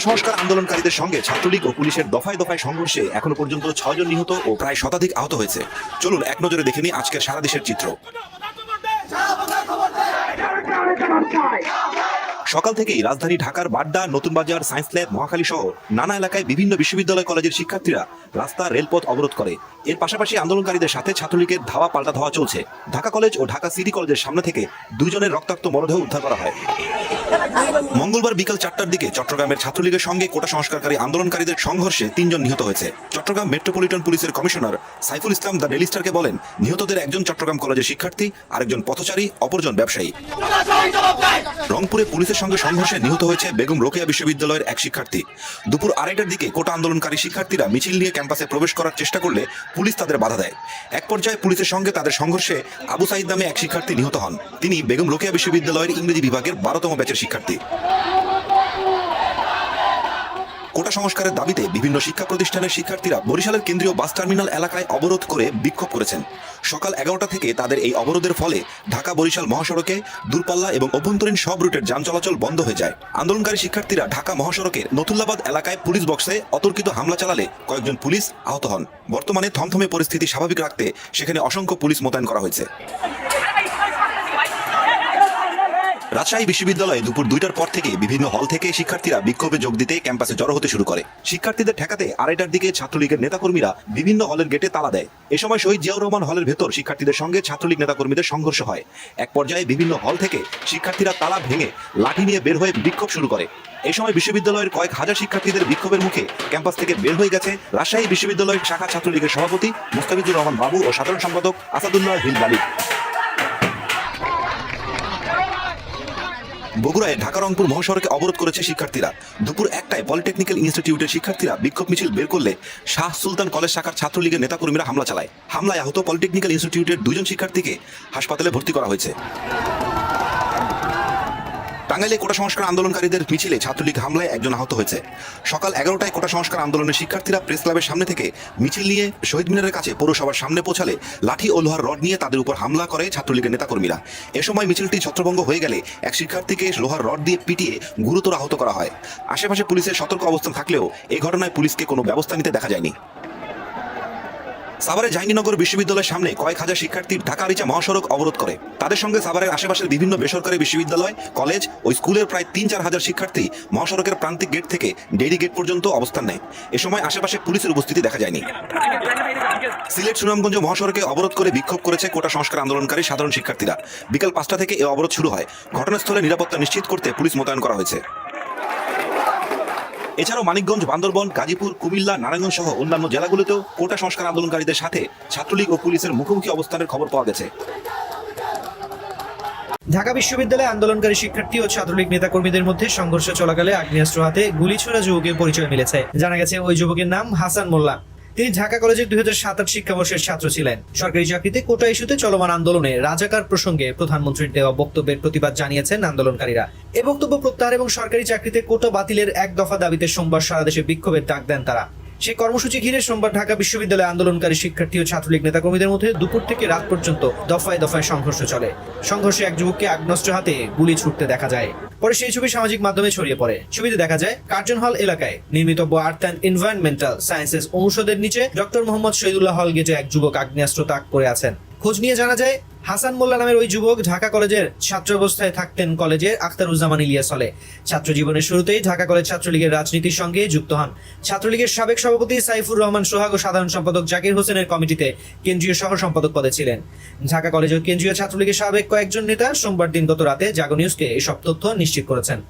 কোটা সংস্কার আন্দোলনকারীদের সঙ্গে ছাত্রলীগ ও পুলিশের দফায় দফায় সংঘর্ষে এখনও পর্যন্ত ছয়জন নিহত ও প্রায় শতাধিক আহত হয়েছে। চলুন, এক নজরে দেখে নিই আজকের সারা দেশের চিত্র। সকাল থেকেই রাজধানী ঢাকার বাড্ডা, নতুন বাজার, সায়েন্স ল্যাব, মহাখালী সহ নানা এলাকায় বিভিন্ন বিশ্ববিদ্যালয় কলেজের শিক্ষার্থীরা রাস্তা, রেলপথ অবরোধ করে। এর পাশাপাশি আন্দোলনকারীদের সাথে ছাত্রলীগের ধাওয়া পাল্টা ধাওয়া চলছে। ঢাকা কলেজ ও ঢাকা সিটি কলেজের সামনে থেকে দুজনের রক্তাক্ত মরদেহ উদ্ধার করা হয়। মঙ্গলবার বিকাল চারটার দিকে চট্টগ্রামের ছাত্রলীগের সঙ্গে কোটা সংস্কারকারী আন্দোলনকারীদের সংঘর্ষে তিনজন নিহত হয়েছে। চট্টগ্রাম মেট্রোপলিটন পুলিশের commissioner Saiful Islam the daily স্টারকে বলেন, নিহতদের একজন চট্টগ্রাম কলেজের শিক্ষার্থী, আরেকজন পথচারী, অপরজন ব্যবসায়ী। রংপুরে পুলিশের সঙ্গে সংঘর্ষে নিহত হয়েছে বেগম রোকেয়া বিশ্ববিদ্যালয়ের এক শিক্ষার্থী। দুপুর আড়াইটার দিকে কোটা আন্দোলনকারী শিক্ষার্থীরা মিছিল নিয়ে ক্যাম্পাসে প্রবেশ করার চেষ্টা করলে পুলিশ তাদের বাধা দেয়। এক পর্যায়ে পুলিশের সঙ্গে তাদের সংঘর্ষে আবু সাইদ নামে এক শিক্ষার্থী নিহত হন। তিনি বেগম রোকেয়া বিশ্ববিদ্যালয়ের ইংরেজি বিভাগের বারোতম ব্যাচের শিক্ষার্থী। কোটা সংস্কারের দাবিতে বিভিন্ন শিক্ষা প্রতিষ্ঠানের শিক্ষার্থীরা বরিশালের কেন্দ্রীয় বাস টার্মিনাল এলাকায় অবরোধ করে বিক্ষোভ করেছেন। সকাল এগারোটা থেকে তাদের এই অবরোধের ফলে ঢাকা, বরিশাল মহাসড়কে দূরপাল্লা এবং অভ্যন্তরীণ সব রুটের যান চলাচল বন্ধ হয়ে যায়। আন্দোলনকারী শিক্ষার্থীরা ঢাকা মহাসড়কের নতুল্লাবাদ এলাকায় পুলিশ বক্সে অতর্কিত হামলা চালালে কয়েকজন পুলিশ আহত হন। বর্তমানে থমথমে পরিস্থিতি স্বাভাবিক রাখতে সেখানে অসংখ্য পুলিশ মোতায়েন করা হয়েছে। রাজশাহী বিশ্ববিদ্যালয়ে দুপুর দুইটার পর থেকে বিভিন্ন হল থেকে শিক্ষার্থীরা বিক্ষোভে যোগ দিতে ক্যাম্পাসে জড়ো হতে শুরু করে। শিক্ষার্থীদের ঠেকাতে আড়াইটার দিকে ছাত্রলীগের নেতাকর্মীরা বিভিন্ন হলের গেটে তালা দেয়। এ সময় শহীদ জিয়াউর রহমান হলের ভেতর শিক্ষার্থীদের সঙ্গে ছাত্রলীগ নেতাকর্মীদের সংঘর্ষ হয়। এক পর্যায়ে বিভিন্ন হল থেকে শিক্ষার্থীরা তালা ভেঙে লাঠি নিয়ে বের হয়ে বিক্ষোভ শুরু করে। এই সময় বিশ্ববিদ্যালয়ের কয়েক হাজার শিক্ষার্থীদের বিক্ষোভের মুখে ক্যাম্পাস থেকে বের হয়ে গেছে রাজশাহী বিশ্ববিদ্যালয়ের শাখা ছাত্রলীগের সভাপতি মুস্তাফিজুর রহমান বাবু ও সাধারণ সম্পাদক আসাদুল্লাহ হিল মালিক বগুড়ায় ঢাকা রংপুর মহাসড়কে অবরোধ করেছে শিক্ষার্থীরা। দুপুর একটায় পলিটেকনিক্যাল ইনস্টিটিউটের শিক্ষার্থীরা বিক্ষোভ মিছিল বের করলে শাহ সুলতান কলেজ শাখার ছাত্রলীগের নেতাকর্মীরা হামলা চালায়। হামলায় আহত পলিটেকনিক্যাল ইনস্টিটিউটের দুজন শিক্ষার্থীকে হাসপাতালে ভর্তি করা হয়েছে। টাঙ্গাইলে কোটা সংস্কার আন্দোলনকারীদের মিছিলে ছাত্রলীগ হামলায় একজন আহত হয়েছে। সকাল এগারোটায় কোটা সংস্কার আন্দোলনের শিক্ষার্থীরা প্রেস ক্লাবের সামনে থেকে মিছিল নিয়ে শহীদ মিনারের কাছে পৌরসভার সামনে পৌঁছালে লাঠি ও লোহার রড নিয়ে তাদের উপর হামলা করে ছাত্রলীগের নেতাকর্মীরা। এ সময় মিছিলটি ছত্রভঙ্গ হয়ে গেলে এক শিক্ষার্থীকে লোহার রড দিয়ে পিটিয়ে গুরুতর আহত করা হয়। আশেপাশে পুলিশের সতর্ক অবস্থান থাকলেও এই ঘটনায় পুলিশকে কোনো ব্যবস্থা নিতে দেখা যায়নি। সাভারে জাহাঙ্গীরনগর বিশ্ববিদ্যালয়ের সামনে কয়েক হাজার শিক্ষার্থী ঢাকা রিচা মহাসড়ক অবরোধ করে। তাদের সঙ্গে সাভারের আশেপাশের বিভিন্ন বেসরকারি বিশ্ববিদ্যালয়, কলেজ ও স্কুলের প্রায় তিন চার হাজার শিক্ষার্থী মহাসড়কের প্রান্তিক গেট থেকে ডেইরি গেট পর্যন্ত অবস্থান নেয়। এ সময় আশেপাশে পুলিশের উপস্থিতি দেখা যায়নি। সিলেট সুনামগঞ্জ মহাসড়কে অবরোধ করে বিক্ষোভ করেছে কোটা সংস্কার আন্দোলনকারী সাধারণ শিক্ষার্থীরা। বিকাল পাঁচটা থেকে এ অবরোধ শুরু হয়। ঘটনাস্থলে নিরাপত্তা নিশ্চিত করতে পুলিশ মোতায়েন করা হয়েছে। এছাড়াও মানিকগঞ্জ, বান্দরবন, গাজীপুর, কুমিল্লা, নারায়ণগঞ্জ সহ অন্যান্য জেলাগুলোতেও কোটা সংস্কার আন্দোলনকারীদের সাথে ছাত্রলীগ ও পুলিশের মুখোমুখি অবস্থানের খবর পাওয়া গেছে। ঢাকা বিশ্ববিদ্যালয়ে আন্দোলনকারী শিক্ষার্থী ও ছাত্রলীগ নেতাকর্মীদের মধ্যে সংঘর্ষ চলাকালে আগ্নেয়াস্ত্র হাতে গুলি ছোড়া যুবকের পরিচয় মিলেছে। জানা গেছে, ওই যুবকের নাম হাসান মোল্লা। তিনি ঢাকা কলেজের দুই হাজার সাত আট শিক্ষাবর্ষের ছাত্র ছিলেন। সরকারি চাকরিতে কোটা ইস্যুতে চলমান আন্দোলনে রাজাকার প্রসঙ্গে প্রধানমন্ত্রীর দেওয়া বক্তব্যের প্রতিবাদ জানিয়েছেন আন্দোলনকারীরা। এ বক্তব্য প্রত্যাহার এবং সরকারি চাকরিতে কোটা বাতিলের এক দফা দাবিতে সোমবার সারা দেশে বিক্ষোভের ডাক দেন তারা। সেই কর্মসূচি ঘিরে সোমবার ঢাকা বিশ্ববিদ্যালয়ে আন্দোলনকারী শিক্ষার্থী ও ছাত্রলীগ নেতাকর্মীদের মধ্যে দুপুর থেকে রাত পর্যন্ত দফায় দফায় সংঘর্ষ চলে। সংঘর্ষে এক যুবককে আগ্নস্ত্র হাতে গুলি ছুটতে দেখা যায়। পরে সেই ছবি সামাজিক মাধ্যমে ছড়িয়ে পড়ে। ছবিতে দেখা যায়, কার্জন হল এলাকায় নির্মিতব্য আর্থ অ্যান্ড এনভায়রনমেন্টাল সায়েন্সেস অনুষদের নিচে ডক্টর মোহাম্মদ শহীদুল্লাহ হল গেটে এক যুবক আগ্নেয়াস্ত্র তাক করে আছেন। খোঁজ নিয়ে জানা যায়, হাসান মোল্লা নামের ওই যুবক ঢাকা কলেজের ছাত্র অবস্থায় থাকতেন কলেজের আখতারুজ্জামান ইলিয়াস হলে। ছাত্র জীবনের শুরুতেই ঢাকা কলেজ ছাত্রলীগের রাজনীতির সঙ্গে যুক্ত হন। ছাত্রলীগের সাবেক সভাপতি সাইফুর রহমান সোহাগ ও সাধারণ সম্পাদক জাকির হোসেনের কমিটিতে কেন্দ্রীয় সহ সম্পাদক পদে ছিলেন। ঢাকা কলেজের কেন্দ্রীয় ছাত্রলীগের সাবেক কয়েকজন নেতা সোমবার দিন গত রাতে জাগো নিউজকে এসব তথ্য নিশ্চিত করেছেন।